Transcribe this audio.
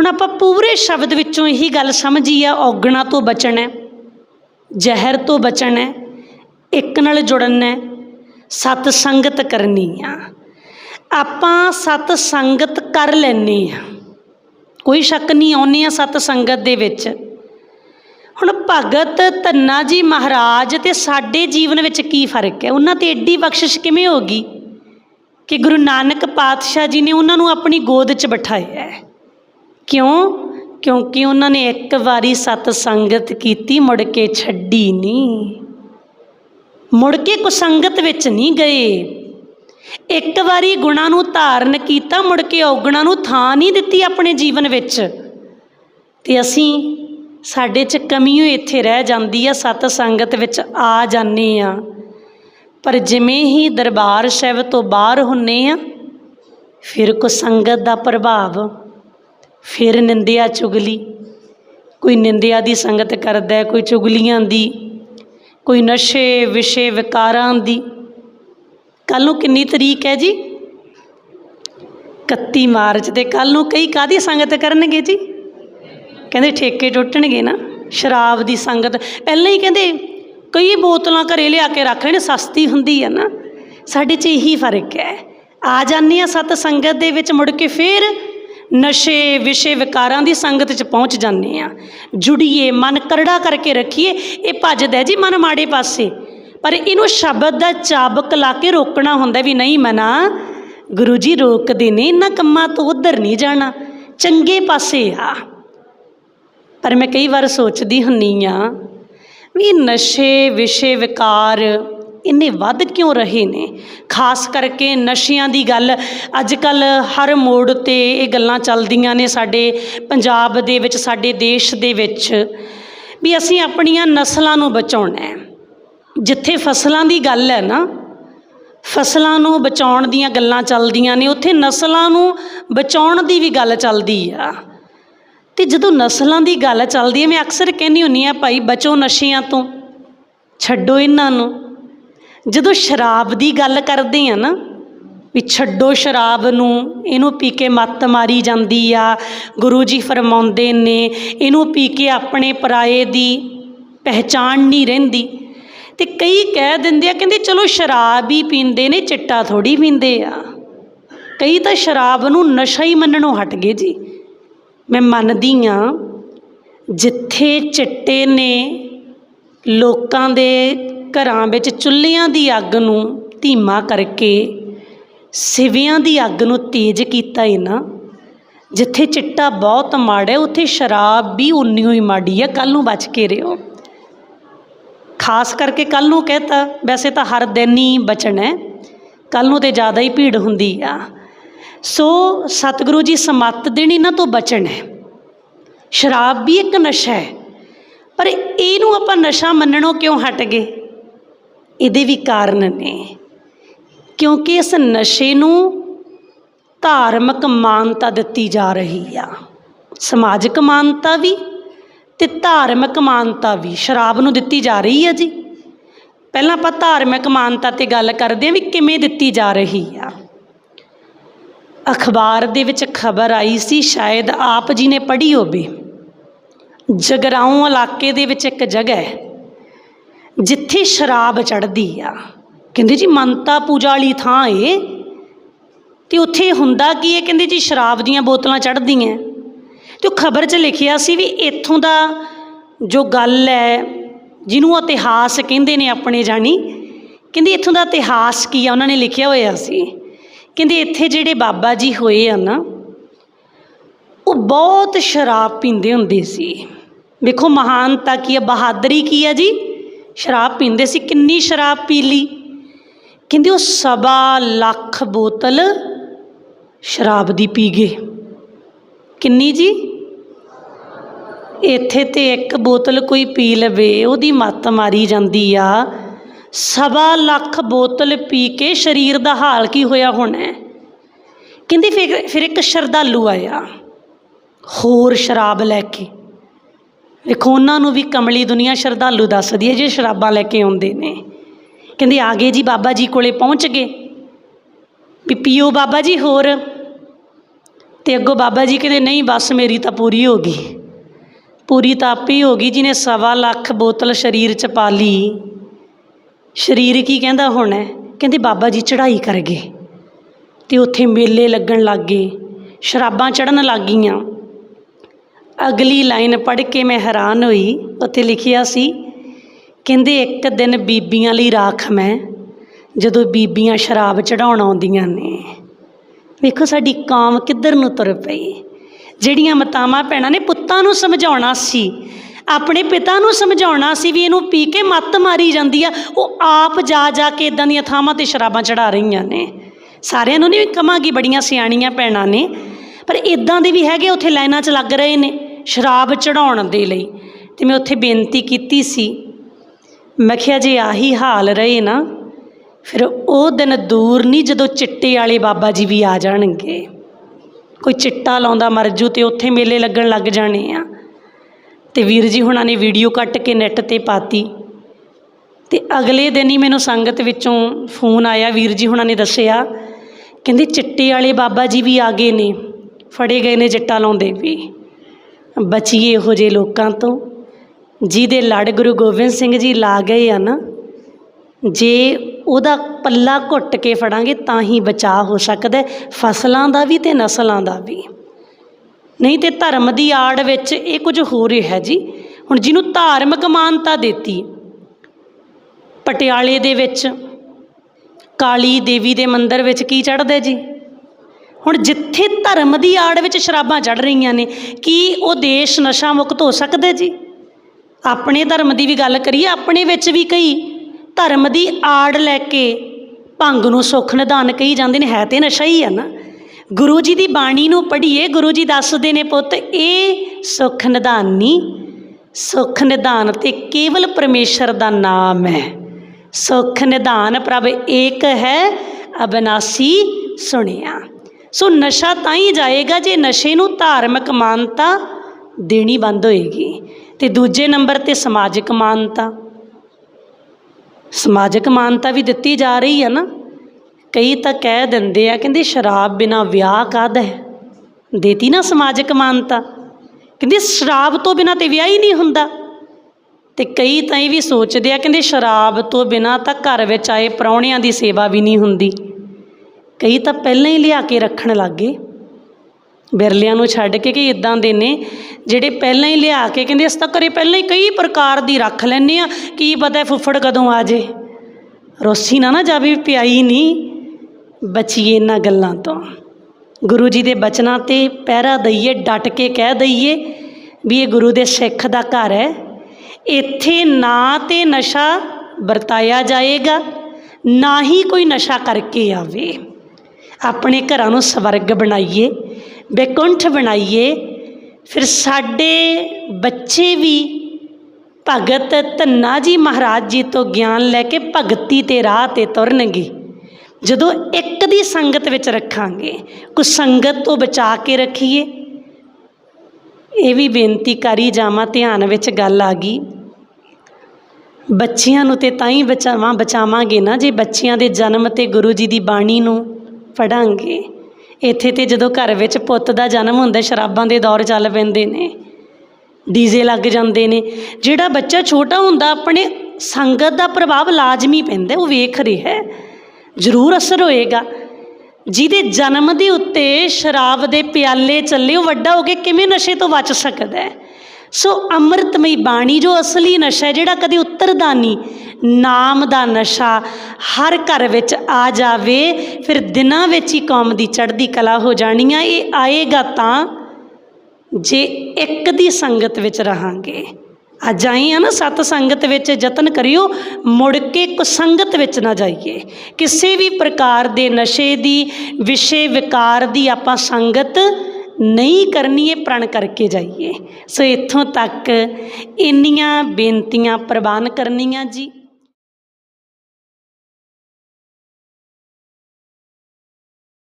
ਹੁਣ ਆਪਾਂ ਪੂਰੇ ਸ਼ਬਦ ਵਿੱਚੋਂ ਇਹੀ ਗੱਲ ਸਮਝੀ ਆ ਔਗਣਾ ਤੋਂ ਬਚਣਾ ਜ਼ਹਿਰ ਤੋਂ ਬਚਣਾ ਇੱਕ ਨਾਲ ਜੁੜਨਾ ਹੈ, ਸਤ ਸੰਗਤ ਕਰਨੀ ਆ। ਆਪਾਂ ਸਤ ਸੰਗਤ ਕਰ ਲੈਨੇ ਆ। ਕੋਈ ਸ਼ੱਕ ਨਹੀਂ ਆਉਂਦੇ ਆ ਸਤ ਸੰਗਤ ਦੇ ਵਿੱਚ। ਹੁਣ ਭਗਤ ਧੰਨਾ ਜੀ ਮਹਾਰਾਜ ਤੇ ਸਾਡੇ ਜੀਵਨ ਵਿੱਚ ਕੀ ਫ਼ਰਕ ਹੈ? ਉਹਨਾਂ ਤੇ ਐਡੀ ਬਖਸ਼ਿਸ਼ ਕਿਵੇਂ ਹੋ ਗਈ ਕਿ ਗੁਰੂ ਨਾਨਕ ਪਾਤਸ਼ਾਹ ਜੀ ਨੇ ਉਹਨਾਂ ਨੂੰ ਆਪਣੀ ਗੋਦ 'ਚ ਬਿਠਾਇਆ ਹੈ? ਕਿਉਂ? ਕਿਉਂਕਿ ਉਹਨਾਂ ਨੇ ਇੱਕ ਵਾਰੀ ਸਤ ਸੰਗਤ ਕੀਤੀ, ਮੁੜ ਕੇ ਛੱਡੀ ਨਹੀਂ। ਮੁੜ ਕੇ ਕੁਸੰਗਤ ਵਿੱਚ ਨਹੀਂ ਗਏ। ਇੱਕ ਵਾਰੀ ਗੁਣਾਂ ਨੂੰ ਧਾਰਨ ਕੀਤਾ, ਮੁੜ ਕੇ ਔਗਣਾਂ ਨੂੰ ਥਾਂ ਨਹੀਂ ਦਿੱਤੀ ਆਪਣੇ ਜੀਵਨ ਵਿੱਚ। ਤੇ ਅਸੀਂ ਸਾਡੇ 'ਚ ਕਮੀ ਓ ਇੱਥੇ ਰਹਿ ਜਾਂਦੀ ਆ, ਸਤ ਸੰਗਤ ਵਿੱਚ ਆ ਜਾਂਦੇ ਆ। ਪਰ ਜਿਵੇਂ ਹੀ ਦਰਬਾਰ ਸਾਹਿਬ ਤੋਂ ਬਾਹਰ ਹੁੰਨੇ ਆ, ਫਿਰ ਕੁਸੰਗਤ ਦਾ ਪ੍ਰਭਾਵ ਫਿਰ ਨਿੰਦਿਆ ਚੁਗਲੀ। ਕੋਈ ਨਿੰਦਿਆ ਦੀ ਸੰਗਤ ਕਰਦਾ ਕੋਈ ਚੁਗਲੀਆਂ ਦੀ, ਕੋਈ ਨਸ਼ੇ ਵਿਸ਼ੇ ਵਿਕਾਰਾਂ ਦੀ। ਕੱਲ ਨੂੰ ਕਿੰਨੀ ਤਰੀਕ ਹੈ ਜੀ? 31 ਮਾਰਚ ਤੇ ਕੱਲ ਨੂੰ ਕਈ ਕਾਦੀ ਸੰਗਤ ਕਰਨਗੇ ਜੀ? ਕਹਿੰਦੇ ਠੇਕੇ ਟੁੱਟਣਗੇ ਨਾ, ਸ਼ਰਾਬ ਦੀ ਸੰਗਤ। ਪਹਿਲਾਂ ਹੀ ਕਹਿੰਦੇ ਕਈ ਬੋਤਲਾਂ ਘਰੇ ਲਿਆ ਕੇ ਰੱਖ ਲੈਣ, ਸਸਤੀ ਹੁੰਦੀ ਆ ਨਾ। ਸਾਡੇ 'ਚ ਇਹੀ ਫ਼ਰਕ ਹੈ। ਆ ਜਾਂਦੇ ਆ ਸਤ ਸੰਗਤ ਦੇ ਵਿੱਚ, ਮੁੜ ਕੇ ਫੇਰ ਨਸ਼ੇ ਵਿਸ਼ੇ ਵਿਕਾਰਾਂ ਦੀ ਸੰਗਤ 'ਚ ਪਹੁੰਚ ਜਾਂਦੇ ਆ ਜੁੜੀਏ, ਮਨ ਕਰੜਾ ਕਰਕੇ ਰੱਖੀਏ। ਇਹ ਭੱਜਦਾ ਜੀ ਮਨ ਮਾੜੇ ਪਾਸੇ। ਪਰ ਇਹਨੂੰ ਸ਼ਬਦ ਦਾ ਚਾਬਕ ਲਾ ਕੇ ਰੋਕਣਾ ਹੁੰਦਾ ਵੀ ਨਹੀਂ ਮਨਾ। ਗੁਰੂ ਜੀ ਰੋਕਦੇ ਨੇ, ਇਹਨਾਂ ਕੰਮਾਂ ਤੋਂ ਉਧਰ ਨਹੀਂ ਜਾਣਾ। ਚੰਗੇ ਪਾਸੇ ਆ। ਪਰ ਮੈਂ ਕਈ ਵਾਰ ਸੋਚਦੀ ਹੁੰਨੀ ਆ ਵੀ ਨਸ਼ੇ ਵਿਸ਼ੇ ਵਿਕਾਰ ਇੰਨੇ ਵੱਧ ਕਿਉਂ ਰਹੇ ਨੇ? ਖਾਸ ਕਰਕੇ ਨਸ਼ਿਆਂ ਦੀ ਗੱਲ। ਅੱਜ ਕੱਲ ਹਰ ਮੋੜ ਤੇ ਇਹ ਗੱਲਾਂ ਚੱਲਦੀਆਂ ਨੇ ਸਾਡੇ ਪੰਜਾਬ ਦੇ ਵਿੱਚ, ਸਾਡੇ ਦੇਸ਼ ਦੇ ਵਿੱਚ। ਵੀ ਅਸੀਂ ਆਪਣੀਆਂ ਨਸਲਾਂ ਨੂੰ ਬਚਾਉਣਾ ਹੈ। ਜਿੱਥੇ ਫਸਲਾਂ ਦੀ ਗੱਲ ਹੈ ਨਾ, ਫਸਲਾਂ ਨੂੰ ਬਚਾਉਣ ਦੀਆਂ ਗੱਲਾਂ ਚੱਲਦੀਆਂ ਨੇ, ਉੱਥੇ ਨਸਲਾਂ ਨੂੰ ਬਚਾਉਣ ਦੀ ਵੀ ਗੱਲ ਚੱਲਦੀ ਆ। ਤੇ ਜਦੋਂ ਨਸਲਾਂ ਦੀ ਗੱਲ ਚੱਲਦੀ ਹੈ, ਮੈਂ ਅਕਸਰ ਕਹਿੰਦੀ ਹੁੰਨੀ ਆ ਭਾਈ ਬਚੋ ਨਸ਼ਿਆਂ ਤੋਂ, ਛੱਡੋ ਇਹਨਾਂ ਨੂੰ। ਜਦੋਂ ਸ਼ਰਾਬ ਦੀ ਗੱਲ ਕਰਦੇ ਆ ਨਾ, ਵੀ ਛੱਡੋ ਸ਼ਰਾਬ ਨੂੰ, ਇਹਨੂੰ ਪੀ ਕੇ ਮੱਤ ਮਾਰੀ ਜਾਂਦੀ ਆ, ਗੁਰੂ ਜੀ ਫਰਮਾਉਂਦੇ ਨੇ, ਇਹਨੂੰ ਪੀ ਕੇ ਆਪਣੇ ਪਰਾਏ ਦੀ ਪਹਿਚਾਣ ਨਹੀਂ ਰਹਿੰਦੀ। ਤੇ ਕਈ ਕਹਿ ਦਿੰਦੇ ਆ, ਕਹਿੰਦੇ ਚਲੋ ਸ਼ਰਾਬ ਹੀ ਪੀਂਦੇ ਨੇ, ਚਿੱਟਾ ਥੋੜੀ ਪੀਂਦੇ ਆ। ਕਈ ਤਾਂ ਸ਼ਰਾਬ ਨੂੰ ਨਸ਼ਾ ਹੀ ਮੰਨਣੋਂ ਹਟ ਗਏ ਜੀ। ਮੈਂ ਮੰਨਦੀ ਆ ਜਿੱਥੇ ਚਿੱਟੇ ਨੇ, ਲੋਕਾਂ ਦੇ ਘਰਾਂ ਵਿੱਚ ਚੁੱਲ੍ਹਿਆਂ ਦੀ ਅੱਗ ਨੂੰ ਧੀਮਾ ਕਰਕੇ ਸਿਵਿਆਂ ਦੀ ਅੱਗ ਨੂੰ ਤੇਜ਼ ਕੀਤਾ ਹੈ ਨਾ। ਜਿੱਥੇ ਚਿੱਟਾ ਬਹੁਤ ਮਾੜਾ ਉੱਥੇ ਸ਼ਰਾਬ ਵੀ ਉਨੀ ਹੋਈ ਮਾੜੀ ਆ ਕੱਲ ਨੂੰ ਬਚ ਕੇ ਰਿਓ ਖਾਸ ਕਰਕੇ ਕੱਲ ਨੂੰ ਕਹਤਾ, ਵੈਸੇ ਤਾਂ ਹਰ ਦਿਨ ਹੀ ਬਚਣਾ ਹੈ ਕੱਲ ਨੂੰ ਤੇ ਜ਼ਿਆਦਾ ਹੀ ਭੀੜ ਹੁੰਦੀ ਆ। ਸੋ ਸਤਿਗੁਰੂ ਜੀ ਸਮੱਤ ਦੇਣ ਇਹਨਾਂ ਤੋਂ ਬਚਣਾ ਹੈ ਸ਼ਰਾਬ ਵੀ ਇੱਕ ਨਸ਼ਾ ਹੈ ਪਰ ਇਹਨੂੰ ਆਪਾਂ ਨਸ਼ਾ ਮੰਨਣੋਂ ਕਿਉਂ ਹਟ ਗਏ? ਇਹਦੇ ਵੀ ਕਾਰਨ ਨੇ। ਕਿਉਂਕਿ ਇਸ ਨਸ਼ੇ ਨੂੰ ਧਾਰਮਿਕ ਮਾਨਤਾ ਦਿੱਤੀ ਜਾ ਰਹੀ ਆ। ਸਮਾਜਿਕ ਮਾਨਤਾ ਵੀ ਤੇ ਧਾਰਮਿਕ ਮਾਨਤਾ ਵੀ ਸ਼ਰਾਬ ਨੂੰ ਦਿੱਤੀ ਜਾ ਰਹੀ ਆ ਜੀ। ਪਹਿਲਾਂ ਆਪਾਂ ਧਾਰਮਿਕ ਮਾਨਤਾ ਤੇ ਗੱਲ ਕਰਦੇ ਹਾਂ ਵੀ ਕਿਵੇਂ ਦਿੱਤੀ ਜਾ ਰਹੀ ਆ। ਅਖਬਾਰ ਦੇ ਵਿੱਚ ਖਬਰ ਆਈ ਸੀ, ਸ਼ਾਇਦ ਆਪ ਜੀ ਨੇ ਪੜ੍ਹੀ ਹੋਵੇ। ਜਗਰਾਉਂ ਇਲਾਕੇ ਦੇ ਵਿੱਚ ਇੱਕ ਜਗ੍ਹਾ ਹੈ। ਜਿੱਥੇ ਸ਼ਰਾਬ ਚੜ੍ਹਦੀ ਆ। ਕਹਿੰਦੇ ਜੀ ਮੰਤਾ ਪੂਜਾ ਵਾਲੀ ਥਾਂ ਏ। ਤੇ ਉੱਥੇ ਹੁੰਦਾ ਕੀ ਹੈ ਕਹਿੰਦੇ ਜੀ ਸ਼ਰਾਬ ਦੀਆਂ ਬੋਤਲਾਂ ਚੜ੍ਹਦੀਆਂ। ਤੇ ਉਹ ਖਬਰ 'ਚ ਲਿਖਿਆ ਸੀ ਵੀ ਇੱਥੋਂ ਦਾ ਜੋ ਗੱਲ ਹੈ ਜਿਹਨੂੰ ਇਤਿਹਾਸ ਕਹਿੰਦੇ ਨੇ ਆਪਣੇ ਜਾਣੀ ਕਹਿੰਦੇ ਇੱਥੋਂ ਦਾ ਇਤਿਹਾਸ ਕੀ ਆ? ਉਹਨਾਂ ਨੇ ਲਿਖਿਆ ਹੋਇਆ ਸੀ। ਕਹਿੰਦੇ ਇੱਥੇ ਜਿਹੜੇ ਬਾਬਾ ਜੀ ਹੋਏ ਆ ਨਾ, ਉਹ ਬਹੁਤ ਸ਼ਰਾਬ ਪੀਂਦੇ ਹੁੰਦੇ ਸੀ। ਵੇਖੋ ਮਹਾਨਤਾ ਕੀ ਹੈ ਬਹਾਦਰੀ ਕੀ ਹੈ ਜੀ? ਸ਼ਰਾਬ ਪੀਂਦੇ ਸੀ, ਕਿੰਨੀ ਸ਼ਰਾਬ ਪੀ ਲਈ? ਕਹਿੰਦੇ ਉਹ ਸਵਾ ਲੱਖ ਬੋਤਲ ਸ਼ਰਾਬ ਦੀ ਪੀ ਗਏ। ਕਿੰਨੀ ਜੀ? ਇੱਥੇ ਤੇ ਇੱਕ ਬੋਤਲ ਕੋਈ ਪੀ ਲਵੇ, ਉਹਦੀ ਮੱਤ ਮਾਰੀ ਜਾਂਦੀ ਆ। ਸਵਾ ਲੱਖ ਬੋਤਲ ਪੀ ਕੇ ਸਰੀਰ ਦਾ ਹਾਲ ਕੀ ਹੋਇਆ ਹੋਣਾ? ਕਹਿੰਦੀ ਫਿਰ ਫਿਰ ਇੱਕ ਸ਼ਰਧਾਲੂ ਆਇਆ, ਹੋਰ ਸ਼ਰਾਬ ਲੈ ਕੇ। ਦੇਖੋ, ਉਹਨਾਂ ਨੂੰ ਵੀ ਕਮਲੀ ਦੁਨੀਆ ਸ਼ਰਧਾਲੂ ਦੱਸਦੀ ਹੈ ਜੇ ਸ਼ਰਾਬਾਂ ਲੈ ਕੇ ਆਉਂਦੇ ਨੇ। ਕਹਿੰਦੇ, ਆ ਗਏ ਜੀ ਬਾਬਾ ਜੀ ਕੋਲੇ, ਪਹੁੰਚ ਗਏ। ਵੀ ਪੀਓ ਬਾਬਾ ਜੀ ਹੋਰ। ਤੇ ਅੱਗੋਂ ਬਾਬਾ ਜੀ ਕਹਿੰਦੇ, ਨਹੀਂ, ਬਸ ਮੇਰੀ ਤਾਂ ਪੂਰੀ ਹੋ ਗਈ। ਪੂਰੀ ਤਾਂ ਆਪੇ ਹੀ ਹੋ ਗਈ, ਜਿਹਨੇ ਸਵਾ ਲੱਖ ਬੋਤਲ ਸਰੀਰ 'ਚ ਪਾ ਲਈ। ਸਰੀਰ ਕੀ ਕਹਿੰਦਾ ਹੁਣ? ਕਹਿੰਦੇ, ਬਾਬਾ ਜੀ ਚੜ੍ਹਾਈ ਕਰ ਗਏ। ਤੇ ਉੱਥੇ ਮੇਲੇ ਲੱਗਣ ਲੱਗ ਗਏ। ਸ਼ਰਾਬਾਂ ਚੜਨ ਲੱਗ ਗਈਆਂ। ਅਗਲੀ ਲਾਈਨ ਪੜ੍ਹ ਕੇ ਮੈਂ ਹੈਰਾਨ ਹੋਈ, ਉੱਥੇ ਲਿਖਿਆ ਸੀ, ਕਹਿੰਦੇ ਇੱਕ ਦਿਨ ਬੀਬੀਆਂ ਲਈ ਰਾਖ ਮੈਂ, ਜਦੋਂ ਬੀਬੀਆਂ ਸ਼ਰਾਬ ਚੜਾਉਣ ਆਉਂਦੀਆਂ ਨੇ। ਵੇਖੋ ਸਾਡੀ ਕਾਮ ਕਿੱਧਰ ਨੂੰ ਤੁਰ ਪਈ। ਜਿਹੜੀਆਂ ਮਾਤਾਵਾਂ ਭੈਣਾਂ ਨੇ ਪੁੱਤਾਂ ਨੂੰ ਸਮਝਾਉਣਾ ਸੀ, ਆਪਣੇ ਪਿਤਾ ਨੂੰ ਸਮਝਾਉਣਾ ਸੀ ਵੀ ਇਹਨੂੰ ਪੀ ਕੇ ਮੱਤ ਮਾਰੀ ਜਾਂਦੀ ਆ, ਉਹ ਆਪ ਜਾ ਜਾ ਕੇ ਇਦਾਂ ਦੀਆਂ ਥਾਵਾਂ ਤੇ ਸ਼ਰਾਬਾਂ ਚੜਾ ਰਹੀਆਂ ਨੇ। ਸਾਰਿਆਂ ਨੂੰ ਨਹੀਂ ਕਹਾਂਗੀ ਬੜੀਆਂ ਸਿਆਣੀਆਂ ਭੈਣਾਂ ਨੇ, ਪਰ ਇਦਾਂ ਦੇ ਵੀ ਹੈਗੇ ਉੱਥੇ ਲਾਈਨਾਂ 'ਚ ਲੱਗ ਰਹੇ ਨੇ। ਸ਼ਰਾਬ ਚੜਾਉਣ ਦੇ ਲਈ। ਤੇ ਮੈਂ ਉੱਥੇ ਬੇਨਤੀ ਕੀਤੀ ਸੀ। ਮੈਂ ਕਿਹਾ, ਜੇ ਆਹੀ ਹਾਲ ਰਹੇ ਨਾ, ਫਿਰ ਉਹ ਦਿਨ ਦੂਰ ਨਹੀਂ ਜਦੋਂ ਚਿੱਟੇ ਵਾਲੇ ਬਾਬਾ ਜੀ ਵੀ ਆ ਜਾਣਗੇ। ਕੋਈ ਚਿੱਟਾ ਲਾਉਂਦਾ ਮਰ ਜੂ ਤੇ ਉੱਥੇ ਮੇਲੇ ਲੱਗਣ ਲੱਗ ਜਾਣੇ ਆ। ਤੇ ਵੀਰ ਜੀ ਹੁਣਾਂ ਨੇ ਵੀਡੀਓ ਕੱਟ ਕੇ ਨੈੱਟ ਤੇ ਪਾਤੀ। ਤੇ ਅਗਲੇ ਦਿਨ ਹੀ ਮੈਨੂੰ ਸੰਗਤ ਵਿੱਚੋਂ ਫੋਨ ਆਇਆ, ਵੀਰ ਜੀ ਹੁਣਾਂ ਨੇ ਦੱਸਿਆ, ਕਹਿੰਦੇ ਚਿੱਟੇ ਵਾਲੇ ਬਾਬਾ ਜੀ ਵੀ ਆ ਗਏ ਨੇ, ਫੜੇ ਗਏ ਨੇ ਚਿੱਟਾ ਲਾਉਂਦੇ ਵੀ। ਬਚੀਏ ਇਹੋ ਜਿਹੇ ਲੋਕਾਂ ਤੋਂ। ਜਿਹਦੇ ਲੜ ਗੁਰੂ ਗੋਬਿੰਦ ਸਿੰਘ ਜੀ ਲਾ ਗਏ ਆ ਨਾ, ਜੇ ਉਹਦਾ ਪੱਲਾ ਘੁੱਟ ਕੇ ਫੜਾਂਗੇ ਤਾਂ ਹੀ ਬਚਾਅ ਹੋ ਸਕਦਾ ਫਸਲਾਂ ਦਾ ਵੀ ਤੇ ਨਸਲਾਂ ਦਾ ਵੀ। ਨਹੀਂ ਤੇ ਧਰਮ ਦੀ ਆੜ ਵਿੱਚ ਇਹ ਕੁਝ ਹੋ ਰਿਹਾ ਜੀ। ਹੁਣ ਜਿਹਨੂੰ ਧਾਰਮਿਕ ਮਾਨਤਾ ਦਿੱਤੀ, ਪਟਿਆਲੇ ਦੇ ਵਿੱਚ ਕਾਲੀ ਦੇਵੀ ਦੇ ਮੰਦਿਰ ਵਿੱਚ ਕੀ ਚੜ੍ਹਦਾ ਜੀ? ਹੁਣ ਜਿੱਥੇ ਧਰਮ ਦੀ ਆੜ ਵਿੱਚ ਸ਼ਰਾਬਾਂ ਚੜ ਰਹੀਆਂ ਨੇ, ਕੀ ਉਹ ਦੇਸ਼ ਨਸ਼ਾ ਮੁਕਤ ਹੋ ਸਕਦਾ ਜੀ? ਆਪਣੇ ਧਰਮ ਦੀ ਵੀ ਗੱਲ ਕਰੀਏ, ਆਪਣੇ ਵਿੱਚ ਵੀ ਕਈ ਧਰਮ ਦੀ ਆੜ ਲੈ ਕੇ ਭੰਗ ਨੂੰ ਸੁੱਖ ਨਿਧਾਨ ਕਹੀ ਜਾਂਦੇ ਨੇ, ਹੈ ਤੇ ਨਸ਼ਾ ਹੀ ਆ ਨਾ। ਗੁਰੂ ਜੀ ਦੀ ਬਾਣੀ ਨੂੰ ਪੜ੍ਹੀਏ, ਗੁਰੂ ਜੀ ਦੱਸਦੇ ਨੇ ਪੁੱਤ, ਇਹ ਸੁੱਖ ਨਿਧਾਨ ਨਹੀਂ, ਸੁੱਖ ਨਿਧਾਨ ਤੇ ਕੇਵਲ ਪਰਮੇਸ਼ਰ ਦਾ ਨਾਮ ਹੈ। ਸੁੱਖ ਨਿਧਾਨ ਪ੍ਰਭ ਏਕ ਹੈ, ਅਬਨਾਸੀ ਸੁਣਿਆ। ਸੋ ਨਸ਼ਾ ਤਾਂ ਹੀ ਜਾਏਗਾ ਜੇ ਨਸ਼ੇ ਨੂੰ ਧਾਰਮਿਕ ਮਾਨਤਾ ਦੇਣੀ ਬੰਦ ਹੋਏਗੀ। ਤੇ ਦੂਜੇ ਨੰਬਰ ਤੇ ਸਮਾਜਿਕ ਮਾਨਤਾ। ਸਮਾਜਿਕ ਮਾਨਤਾ ਵੀ ਦਿੱਤੀ ਜਾ ਰਹੀ ਹੈ ਨਾ। ਕਈ ਤਾਂ ਕਹਿ ਦਿੰਦੇ ਆ, ਕਹਿੰਦੇ ਸ਼ਰਾਬ ਬਿਨਾ ਵਿਆਹ ਕਾਹਦਾ ਹੈ? ਦੇਤੀ ਨਾ ਸਮਾਜਿਕ ਮਾਨਤਾ। ਕਹਿੰਦੇ ਸ਼ਰਾਬ ਤੋਂ ਬਿਨਾ ਤੇ ਵਿਆਹ ਹੀ ਨਹੀਂ ਹੁੰਦਾ। ਤੇ ਕਈ ਤਾਂ ਇਹ ਵੀ ਸੋਚਦੇ ਆ, ਕਹਿੰਦੇ ਸ਼ਰਾਬ ਤੋਂ ਬਿਨਾ ਤਾਂ ਘਰ ਵਿੱਚ ਆਏ ਪ੍ਰਾਹੁਣਿਆਂ ਦੀ ਸੇਵਾ ਵੀ ਨਹੀਂ ਹੁੰਦੀ। ਕਈ ਤਾਂ ਪਹਿਲਾਂ ਹੀ ਲਿਆ ਕੇ ਰੱਖਣ ਲੱਗ ਗਏ। ਬਿਰਲਿਆਂ ਨੂੰ ਛੱਡ ਕੇ ਕਿ ਇਦਾਂ ਦੇ ਨੇ, ਜਿਹੜੇ ਪਹਿਲਾਂ ਹੀ ਲਿਆ ਕੇ ਕਹਿੰਦੇ ਅਸੀਂ ਤਾਂ ਘਰੇ ਪਹਿਲਾਂ ਹੀ ਕਈ ਪ੍ਰਕਾਰ ਦੀ ਰੱਖ ਲੈਂਦੇ ਆ ਕੀ ਪਤਾ ਫੁੱਫੜ ਕਦੋਂ ਆ ਜੇ। ਰੋਸੀ ਨਾ ਨਾ ਜਾਵੇ ਵੀ ਪਿਆਈ ਨਹੀਂ ਬਚੀਏ ਇਹਨਾਂ ਗੱਲਾਂ ਤੋਂ। ਗੁਰੂ ਜੀ ਦੇ ਬਚਨਾਂ ਤੇ ਪਹਿਰਾ ਦਈਏ, ਡਟ ਕੇ ਕਹਿ ਦਈਏ ਵੀ ਇਹ ਗੁਰੂ ਦੇ ਸਿੱਖ ਦਾ ਘਰ ਹੈ। ਇੱਥੇ ਨਾ ਤੇ ਨਸ਼ਾ ਵਰਤਾਇਆ ਜਾਏਗਾ, ਨਾ ਹੀ ਕੋਈ ਨਸ਼ਾ ਕਰਕੇ ਆਵੇ। ਆਪਣੇ ਘਰਾਂ ਨੂੰ ਸਵਰਗ ਬਣਾਈਏ, ਬੇਕੁੰਠ ਬਣਾਈਏ, ਫਿਰ ਸਾਡੇ ਬੱਚੇ ਵੀ ਭਗਤ ਧੰਨਾ ਜੀ ਮਹਾਰਾਜ ਜੀ ਤੋਂ ਗਿਆਨ ਲੈ ਕੇ ਭਗਤੀ ਤੇ ਰਾਹ ਤੇ ਤੁਰਨਗੇ। ਜਦੋਂ ਇੱਕ ਦੀ ਸੰਗਤ ਵਿੱਚ ਰੱਖਾਂਗੇ ਕੁ ਸੰਗਤ ਤੋਂ ਬਚਾ ਕੇ ਰੱਖੀਏ। ਇਹ ਵੀ ਬੇਨਤੀ ਕਰੀ ਜਾਵਾਂ, ਧਿਆਨ ਵਿੱਚ ਗੱਲ ਆ ਗਈ। ਬੱਚਿਆਂ ਨੂੰ ਤੇ ਤਾਂ ਹੀ ਬਚਾਵਾਂ, ਬਚਾਵਾਂਗੇ ਨਾ, ਜੇ ਬੱਚਿਆਂ ਦੇ ਜਨਮ ਤੇ ਗੁਰੂ ਜੀ ਦੀ ਬਾਣੀ ਨੂੰ ਪੜਾਂਗੇ ਇੱਥੇ ਤੇ ਜਦੋਂ ਘਰ ਵਿੱਚ ਪੁੱਤ ਦਾ ਜਨਮ ਹੁੰਦਾ, ਸ਼ਰਾਬਾਂ ਦੇ ਦੌਰ ਚੱਲ ਪੈਂਦੇ ਨੇ, ਡੀਜ਼ੇ ਲੱਗ ਜਾਂਦੇ ਨੇ। ਜਿਹੜਾ ਬੱਚਾ ਛੋਟਾ ਹੁੰਦਾ, ਆਪਣੇ ਸੰਗਤ ਦਾ ਪ੍ਰਭਾਵ ਲਾਜ਼ਮੀ ਪੈਂਦਾ, ਉਹ ਵੇਖ ਰਿਹਾ ਹੈ। ਜ਼ਰੂਰ ਅਸਰ ਹੋਏਗਾ। ਜਿਹਦੇ ਜਨਮ ਦੇ ਉੱਤੇ ਸ਼ਰਾਬ ਦੇ ਪਿਆਲੇ ਚੱਲੇ, ਉਹ ਵੱਡਾ ਹੋ ਕੇ ਕਿਵੇਂ ਨਸ਼ੇ ਤੋਂ ਬਚ ਸਕਦਾ ਹੈ? ਸੋ ਅੰਮ੍ਰਿਤਮਈ ਬਾਣੀ ਜੋ ਅਸਲੀ ਨਸ਼ਾ ਜਿਹੜਾ ਕਦੇ ਉਤਰਦਾ ਨਹੀਂ, ਨਾਮ ਦਾ ਨਸ਼ਾ ਹਰ ਘਰ ਵਿੱਚ ਆ ਜਾਵੇ, ਫਿਰ ਦਿਨਾਂ ਵਿੱਚ ਹੀ ਕੌਮ ਦੀ ਚੜ੍ਹਦੀ ਕਲਾ ਹੋ ਜਾਣੀ ਆ। ਇਹ ਆਏਗਾ ਤਾਂ ਜੇ ਇੱਕ ਦੀ ਸੰਗਤ ਵਿੱਚ ਰਹਾਂਗੇ। ਅੱਜ ਆਏ ਆ ਨਾ ਸਤ ਸੰਗਤ ਵਿੱਚ ਯਤਨ ਕਰਿਓ, ਮੁੜ ਕੇ ਕੁਸੰਗਤ ਵਿੱਚ ਨਾ ਜਾਈਏ। ਕਿਸੇ ਵੀ ਪ੍ਰਕਾਰ ਦੇ ਨਸ਼ੇ ਦੀ, ਵਿਸ਼ੇ ਵਿਕਾਰ ਦੀ ਆਪਾਂ ਸੰਗਤ ਨਹੀਂ ਕਰਨੀ ਇਹ ਪ੍ਰਣ ਕਰਕੇ ਜਾਈਏ। ਸੋ ਇੱਥੋਂ ਤੱਕ ਇੰਨੀਆਂ ਬੇਨਤੀਆਂ ਪ੍ਰਵਾਨ ਕਰਨੀਆਂ ਜੀ।